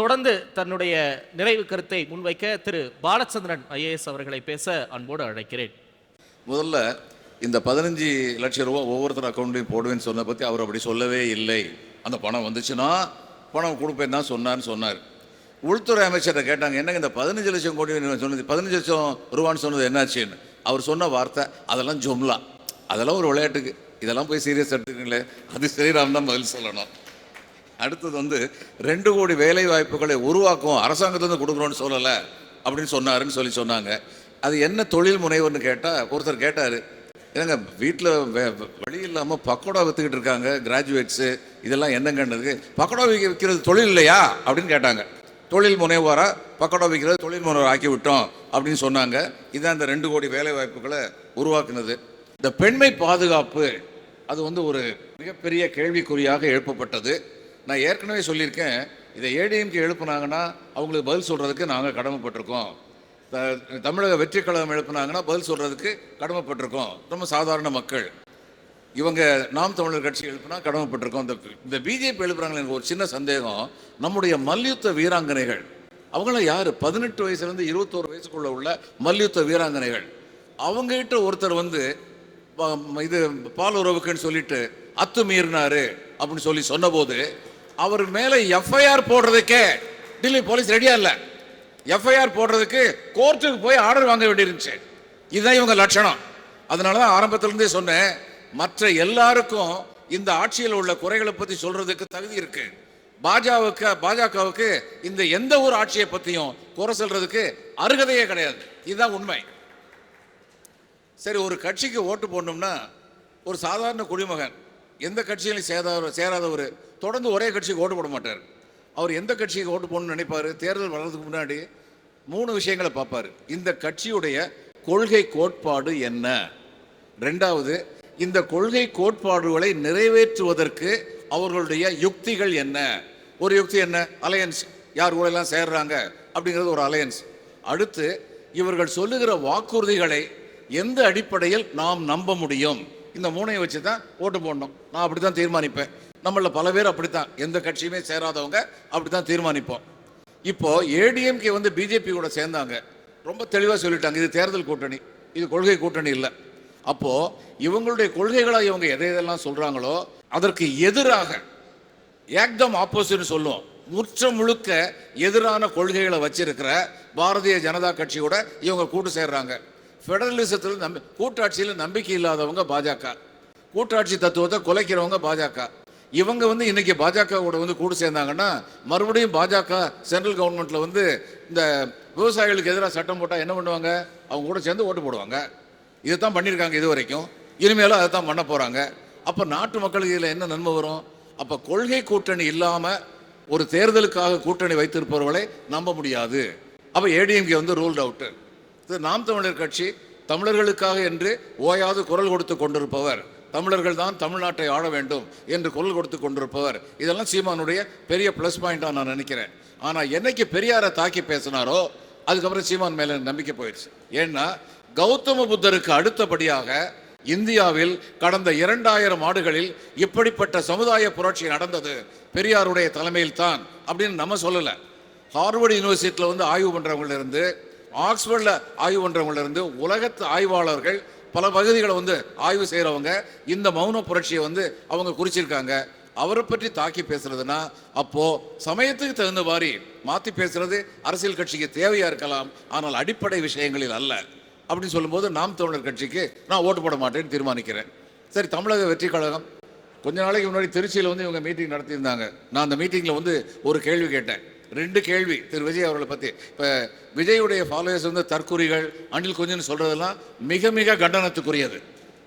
தொடர்ந்து தன்னுடைய நிறைவு கருத்தை முன்வைக்க திரு பாலச்சந்திரன் ஐஏஎஸ் அவர்களை பேச அன்போடு அழைக்கிறேன். முதல்ல இந்த பதினஞ்சு லட்சம் ரூபா ஒவ்வொருத்தர் அக்கௌண்ட்லையும் போடுவேன்னு சொன்னதை பற்றி அவர் அப்படி சொல்லவே இல்லை. அந்த பணம் வந்துச்சுன்னா பணம் கொடுப்பேன் தான் சொன்னார்னு சொன்னார். உள்துறை அமைச்சர்கிட்ட கேட்டாங்க என்னங்க இந்த பதினஞ்சு லட்சம் கோடி சொன்னது பதினஞ்சு லட்சம் ரூபான்னு சொன்னது என்னாச்சுன்னு? அவர் சொன்ன வார்த்தை அதெல்லாம் ஜொம்லா. அதெல்லாம் ஒரு விளையாட்டுக்கு. இதெல்லாம் போய் சீரியஸ் எடுத்துக்கீங்களே. அது ஸ்ரீராம் தான் பதில் சொல்லணும். அடுத்தது வந்து ரெண்டு கோடி வேலை வாய்ப்புகளை உருவாக்கும் அரசாங்கத்துலேருந்து கொடுக்குறோன்னு சொல்லலை அப்படின்னு சொன்னாருன்னு சொல்லி சொன்னாங்க. அது என்ன தொழில் முனைவர்னு கேட்டால் ஒருத்தர் கேட்டார் ஏங்க வீட்டில் வழி இல்லாமல் பக்கோடா விற்றுக்கிட்டு இருக்காங்க கிராஜுவேட்ஸு இதெல்லாம் என்னங்கன்னதுக்கு பக்கோடா விற்க விற்கிறது தொழில் இல்லையா? அப்படின்னு கேட்டாங்க. தொழில் முனைவோரா? பக்கோடா விற்கிறது தொழில் முனைவர் ஆக்கி விட்டோம் அப்படின்னு சொன்னாங்க. இதுதான் இந்த ரெண்டு கோடி வேலை வாய்ப்புகளை உருவாக்குனது. இந்த பெண்மை பாதுகாப்பு அது வந்து ஒரு மிகப்பெரிய கேள்விக்குறியாக எழுப்பப்பட்டது. நான் ஏற்கனவே சொல்லியிருக்கேன் இதை ஏடிஎம்கே எழுப்புனாங்கன்னா அவங்களுக்கு பதில் சொல்கிறதுக்கு நாங்கள் கடமைப்பட்டிருக்கோம். தமிழக வெற்றி கழகம் எழுப்புனாங்கன்னா பதில் சொல்கிறதுக்கு கடமைப்பட்டிருக்கோம். ரொம்ப சாதாரண மக்கள். இவங்க நாம் தமிழர் கட்சி எழுப்புனா கடமைப்பட்டிருக்கோம். இந்த இந்த பிஜேபி எழுப்புறாங்களே எனக்கு ஒரு சின்ன சந்தேகம். நம்முடைய மல்யுத்த வீராங்கனைகள் அவங்களாம் யார்? பதினெட்டு வயசுலேருந்து இருபத்தோரு வயசுக்குள்ள உள்ள மல்யுத்த வீராங்கனைகள். அவங்ககிட்ட ஒருத்தர் வந்து இது பால் உறவுக்குன்னு சொல்லிட்டு அத்துமீறினாரு அப்படின்னு சொல்லி சொன்னபோது அவர் மேலே எஃப்ஐஆர் போடுறதுக்கே டெல்லி போலீஸ் ரெடியா இல்லை. எஃப்ஐஆர் போடுறதுக்கு கோர்ட்டுக்கு போய் ஆர்டர் வாங்க வேண்டியிருந்துச்சு. இதுதான் இவங்க லட்சணம். அதனால தான் ஆரம்பத்திலிருந்தே சொன்னேன் மற்ற எல்லாருக்கும் இந்த ஆட்சியில் உள்ள குறைகளை பற்றி சொல்றதுக்கு தகுதி இருக்கு. பாஜகவுக்கு பாஜகவுக்கு இந்த எந்த ஒரு ஆட்சியை பற்றியும் குறை சொல்றதுக்கு அருகதையே கிடையாது. இதுதான் உண்மை. சரி ஒரு கட்சிக்கு ஓட்டு போடணும்னா ஒரு சாதாரண குடிமகன் எந்த கட்சியிலையும் சேராத சேராதவர் தொடர்ந்து ஒரே கட்சிக்கு ஓட்டு போட மாட்டார். அவர் எந்த கட்சிக்கு ஓட்டு போடணும்னு நினைப்பார்? தேர்தல் வர்றதுக்கு முன்னாடி மூணு விஷயங்களை பார்ப்பார் இந்த கட்சியுடைய கொள்கை கோட்பாடு என்ன? ரெண்டாவது இந்த கொள்கை கோட்பாடுகளை நிறைவேற்றுவதற்கு அவர்களுடைய யுக்திகள் என்ன? ஒரு யுக்தி என்ன? அலையன்ஸ். யார் கூட எல்லாம் சேர்றாங்க? அப்படிங்கிறது ஒரு அலையன்ஸ். அடுத்து இவர்கள் சொல்லுகிற வாக்குறுதிகளை எந்த அடிப்படையில் நாம் நம்ப முடியும்? இந்த மூணையை வச்சு தான் ஓட்டு போடணும். நான் அப்படி தான் தீர்மானிப்பேன். நம்மளில் பல பேர் அப்படித்தான். எந்த கட்சியுமே சேராதவங்க அப்படி தான் தீர்மானிப்போம். இப்போ ஏடிஎம்கே வந்து பிஜேபி கூட சேர்ந்தாங்க. ரொம்ப தெளிவாக சொல்லிட்டாங்க இது தேர்தல் கூட்டணி இது கொள்கை கூட்டணி இல்லை. அப்போது இவங்களுடைய கொள்கைகளை இவங்க எதை எதெல்லாம் சொல்கிறாங்களோ அதற்கு எதிராக ஏக்தம் ஆப்போசிட்னு சொல்லுவோம் முற்ற முழுக்க எதிரான கொள்கைகளை வச்சிருக்கிற பாரதிய ஜனதா கட்சியோட இவங்க கூட்டு சேர்றாங்க. ஃபெடரலிசத்தில் நம்பி கூட்டாட்சியில் நம்பிக்கை இல்லாதவங்க பாஜக. கூட்டாட்சி தத்துவத்தை குலைக்கிறவங்க பாஜக. இவங்க வந்து இன்றைக்கி பாஜக கூட வந்து கூடு சேர்ந்தாங்கன்னா மறுபடியும் பாஜக சென்ட்ரல் கவர்மெண்ட்டில் வந்து இந்த விவசாயிகளுக்கு எதிராக சட்டம் போட்டால் என்ன பண்ணுவாங்க? அவங்க கூட சேர்ந்து ஓட்டு போடுவாங்க. இதை தான் பண்ணியிருக்காங்க இது வரைக்கும் இனிமேலும் அதை தான் பண்ண போகிறாங்க அப்போ நாட்டு மக்களுக்கு இதில் என்ன நன்மை வரும்? அப்போ கொள்கை கூட்டணி இல்லாமல் ஒரு தேர்தலுக்காக கூட்டணி வைத்திருப்பவர்களை நம்ப முடியாது. அப்போ ஏடிஎம்கே வந்து ரூல்ட் அவுட்டு இது நாம் தமிழர் கட்சி தமிழர்களுக்காக என்று ஓயாது குரல் கொடுத்து கொண்டிருப்பவர். தமிழர்கள் தான் தமிழ்நாட்டை ஆள வேண்டும் என்று குரல் கொடுத்து கொண்டிருப்பவர். இதெல்லாம் சீமானுடைய பெரிய ப்ளஸ் பாயிண்டாக நான் நினைக்கிறேன். ஆனால் என்னைக்கு பெரியாரை தாக்கி பேசினாரோ அதுக்கப்புறம் சீமான் மேலே நம்பிக்கை போயிடுச்சு ஏன்னா கௌதம புத்தருக்கு அடுத்தபடியாக இந்தியாவில் கடந்த இரண்டாயிரம் ஆடுகளில் இப்படிப்பட்ட சமுதாய புரட்சி நடந்தது. பெரியாருடைய தலைமையில் தான் அப்படின்னு நம்ம சொல்லலை. ஹார்வர்டு யூனிவர்சிட்டியில் வந்து ஆய்வு பண்ணுறவங்களிருந்து ஆக்ஸ்போர்டில் ஆய்வு பண்ணுறவங்கள இருந்து உலகத்து ஆய்வாளர்கள் பல பகுதிகளை வந்து ஆய்வு செய்கிறவங்க இந்த மௌன புரட்சியை வந்து அவங்க குறிச்சிருக்காங்க. அவரை பற்றி தாக்கி பேசுறதுன்னா அப்போ சமயத்துக்கு தகுந்த மாதிரி மாற்றி பேசுறது அரசியல் கட்சிக்கு தேவையா இருக்கலாம் ஆனால் அடிப்படை விஷயங்களில் அல்ல. அப்படின்னு சொல்லும்போது நாம் தமிழர் கட்சிக்கு நான் ஓட்டு போட மாட்டேன்னு தீர்மானிக்கிறேன். சரி தமிழக வெற்றி கழகம். கொஞ்ச நாளைக்கு முன்னாடி திருச்சியில் வந்து இவங்க மீட்டிங் நடத்தியிருந்தாங்க. நான் அந்த மீட்டிங்கில் வந்து ஒரு கேள்வி கேட்டேன். ரெண்டு கேள்வி. திரு விஜய் அவர்களை பற்றி இப்போ விஜயுடைய ஃபாலோவர்ஸ் வந்து தற்கூறிகள் அணில் கொஞ்சம்னு சொல்கிறதெல்லாம் மிக மிக கண்டனத்துக்குரியது.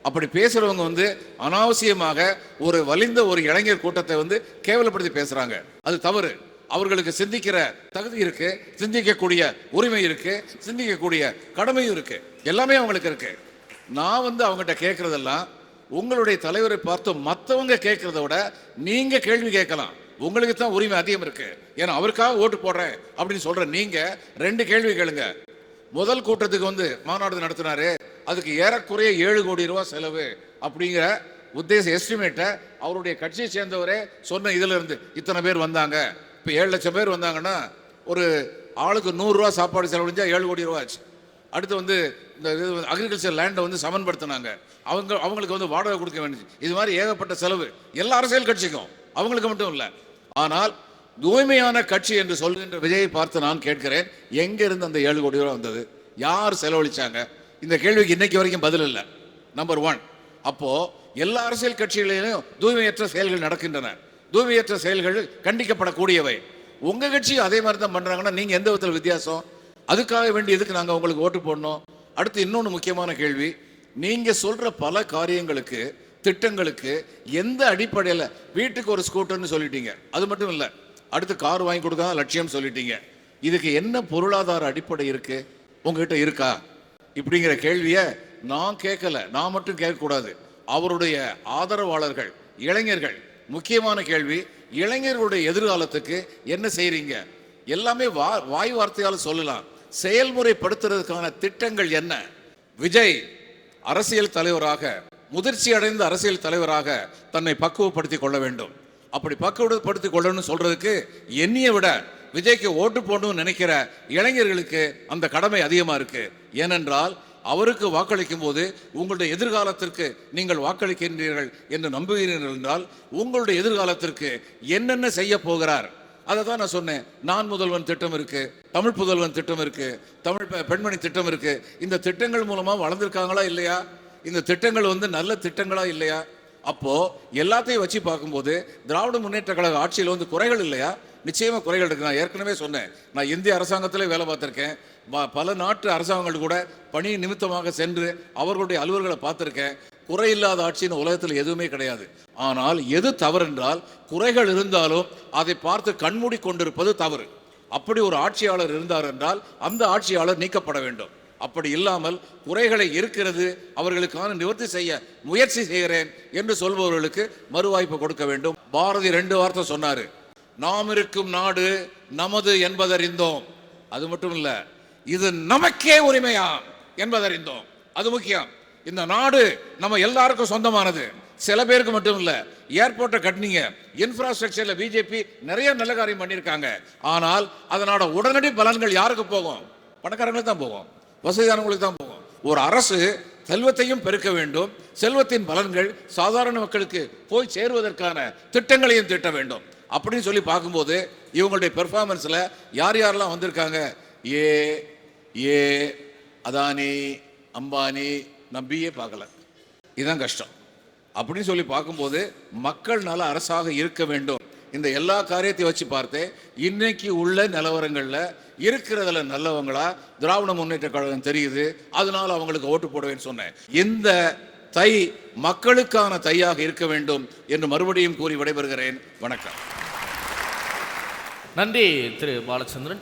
அப்படி பேசுகிறவங்க வந்து அனாவசியமாக ஒரு வலிந்த ஒரு இளைஞர் கூட்டத்தை வந்து கேவலப்படுத்தி பேசுகிறாங்க அது தவறு. அவர்களுக்கு சிந்திக்கிற தகுதி இருக்கு சிந்திக்கக்கூடிய உரிமை இருக்கு சிந்திக்கக்கூடிய கடமையும் இருக்கு. எல்லாமே அவங்களுக்கு இருக்கு. நான் வந்து அவங்ககிட்ட கேட்கறதெல்லாம் உங்களுடைய தலைவரை பார்த்து மற்றவங்க கேட்கறத விட நீங்க கேள்வி கேட்கலாம். உங்களுக்கு தான் உரிமை அதிகம் இருக்கு. ஏன்னா அவருக்காக ஓட்டு போடுறேன் அப்படின்னு சொல்ற நீங்க ரெண்டு கேள்வி கேளுங்க. முதல் கூட்டத்துக்கு வந்து மாநாடு நடத்தினாரு. அதுக்கு ஏறக்குறைய ஏழு கோடி ரூபாய் செலவு அப்படிங்கிற உத்தேச எஸ்டிமேட்டை அவருடைய கட்சியை சேர்ந்தவரே சொன்ன இதுல இருந்து இத்தனை பேர் வந்தாங்க. இப்போ ஏழு லட்சம் பேர் வந்தாங்கன்னா ஒரு ஆளுக்கு நூறுரூவா சாப்பாடு செலவழிஞ்சா ஏழு கோடி ரூபா ஆச்சு. அடுத்து வந்து இந்த இது அக்ரிகல்ச்சர் லேண்டை வந்து சமன்படுத்தினாங்க. அவங்க அவங்களுக்கு வந்து வாடகை கொடுக்க வேண்டியது. இது மாதிரி ஏகப்பட்ட செலவு. எல்லா அரசியல் கட்சிக்கும். அவங்களுக்கு மட்டும் இல்லை. ஆனால் தூய்மையான கட்சி என்று சொல்கின்ற விஜயை பார்த்து நான் கேட்கிறேன் எங்கிருந்து அந்த ஏழு கோடி ரூபா வந்தது? யார் செலவழிச்சாங்க? இந்த கேள்விக்கு இன்னைக்கு வரைக்கும் பதில் இல்லை. நம்பர் ஒன் அப்போ எல்லா அரசியல் கட்சிகளிலும் தூய்மையற்ற செயல்கள் நடக்கின்றன. தூய்மையற்ற செயல்கள் கண்டிக்கப்படக்கூடியவை. உங்க கட்சியும் அதே மாதிரி தான் பண்றாங்கன்னா நீங்க எந்த விதத்தில் வித்தியாசம்? அதுக்காக வேண்டி எதுக்கு நாங்கள் உங்களுக்கு ஓட்டு போடணும்? அடுத்து இன்னொன்று முக்கியமான கேள்வி. நீங்க சொல்ற பல காரியங்களுக்கு திட்டங்களுக்கு எந்த அடிப்படையில் வீட்டுக்கு ஒரு ஸ்கூட்டர்னு சொல்லிட்டீங்க. அது மட்டும் இல்லை அடுத்து கார் வாங்கி கொடுக்காத லட்சியம் சொல்லிட்டீங்க. இதுக்கு என்ன பொருளாதார அடிப்படை இருக்கு? உங்ககிட்ட இருக்கா? இப்படிங்கிற கேள்வியை நான் கேட்கல. நான் மட்டும் கேட்கக்கூடாது. அவருடைய ஆதரவாளர்கள் இளைஞர்கள் முக்கியமான கேள்வி இளைஞர்களுடைய எதிர்காலத்துக்கு என்ன செய்கிறீங்க எல்லாமே வா வாய் வார்த்தையால் சொல்லலாம். செயல்முறைப்படுத்துறதுக்கான திட்டங்கள் என்ன? விஜய் அரசியல் தலைவராக முதிர்ச்சி அடைந்த அரசியல் தலைவராக தன்னை பக்குவப்படுத்திக் கொள்ள வேண்டும். அப்படி பக்குவப்படுத்திக் கொள்ளணும்னு சொல்றதுக்கு என்னைய விட விஜய்க்கு ஓட்டு போடணும்னு நினைக்கிற இளைஞர்களுக்கு அந்த கடமை அதிகமாக இருக்கு. ஏனென்றால் அவருக்கு வாக்களிக்கும் போது உங்களுடைய எதிர்காலத்திற்கு நீங்கள் வாக்களிக்கின்றீர்கள் என்று நம்புகிறீர்கள் என்றால் உங்களுடைய எதிர்காலத்திற்கு என்னென்ன செய்ய போகிறார்? அதை தான் நான் சொன்னேன். நான் முதல்வன் திட்டம் இருக்கு தமிழ் புதல்வன் திட்டம் இருக்கு தமிழ் பெண்மணி திட்டம் இருக்கு. இந்த திட்டங்கள் மூலமா வளர்ந்துருக்காங்களா இல்லையா? இந்த திட்டங்கள் வந்து நல்ல திட்டங்களா இல்லையா? அப்போ எல்லாத்தையும் வச்சு பார்க்கும்போது திராவிட முன்னேற்ற கழக ஆட்சியில் வந்து குறைகள் இல்லையா? நிச்சயமாக குறைகள் இருக்கு. நான் ஏற்கனவே சொன்னேன். நான் இந்திய அரசாங்கத்திலே வேலை பார்த்துருக்கேன். ப- பல நாட்டு அரசாங்கங்கள் கூட பணி நிமித்தமாக சென்று அவர்களுடைய அலுவலர்களை பார்த்துருக்கேன். குறையில்லாத ஆட்சின்னு உலகத்தில் எதுவுமே கிடையாது. ஆனால் எது தவறு என்றால் குறைகள் இருந்தாலும் அதை பார்த்து கண்மூடி கொண்டிருப்பது தவறு. அப்படி ஒரு ஆட்சியாளர் இருந்தார் என்றால் அந்த ஆட்சியாளர் நீக்கப்பட வேண்டும். அப்படி இல்லாமல் குறைகளை இருக்கிறது அவர்களுக்கான நிவர்த்தி செய்ய முயற்சி செய்கிறேன் என்று சொல்பவர்களுக்கு மறுவாய்ப்பு கொடுக்க வேண்டும். பாரதி ரெண்டு வார்த்தை சொன்னாரு. நாம் இருக்கும் நாடு நமது என்பதறிந்தோம். அது மட்டும் இல்ல இது நமக்கே உரிமையா? என்பதறிந்தோம். அது முக்கியம். இந்த நாடு நம்ம எல்லாருக்கும் சொந்தமானது. சில பேருக்கு மட்டும் இல்ல ஏர்போர்ட்டை கட்டினீங்க இன்ஃப்ராஸ்ட்ரக்சர்ல பிஜேபி நிறைய நல்ல காரியம் பண்ணியிருக்காங்க. ஆனால் அதனோட உடனடி பலன்கள் யாருக்கு போகும்? பணக்காரங்களுக்கு தான் போகும். வசதியானவங்களுக்கு தான் போகும். ஒரு அரசு செல்வத்தையும் பெருக்க வேண்டும். செல்வத்தின் பலன்கள் சாதாரண மக்களுக்கு போய் சேருவதற்கான திட்டங்களையும் திட்ட வேண்டும். அப்படின்னு சொல்லி பார்க்கும்போது இவங்களுடைய பெர்ஃபார்மன்ஸில் யார் யாரெல்லாம் வந்திருக்காங்க? ஏ ஏ அதானி அம்பானி நம்பியே பார்க்கல. இதுதான் கஷ்டம். அப்படின்னு சொல்லி பார்க்கும்போது மக்கள் நல அரசாக இருக்க வேண்டும். இந்த எல்லா காரியத்தையும் வச்சு பார்த்தேன் இன்னைக்கு உள்ள நிலவரங்களில் இருக்கிறதுல நல்லவங்களா திராவிட முன்னேற்ற கழகம் தெரியுது அதனால அவங்களுக்கு ஓட்டு போடுவேன்னு சொன்னேன். இந்த தை மக்களுக்கான தையாக இருக்க வேண்டும் என்று மறுபடியும் கூறி விடைபெறுகிறேன். வணக்கம். நன்றி திரு பாலச்சந்திரன்.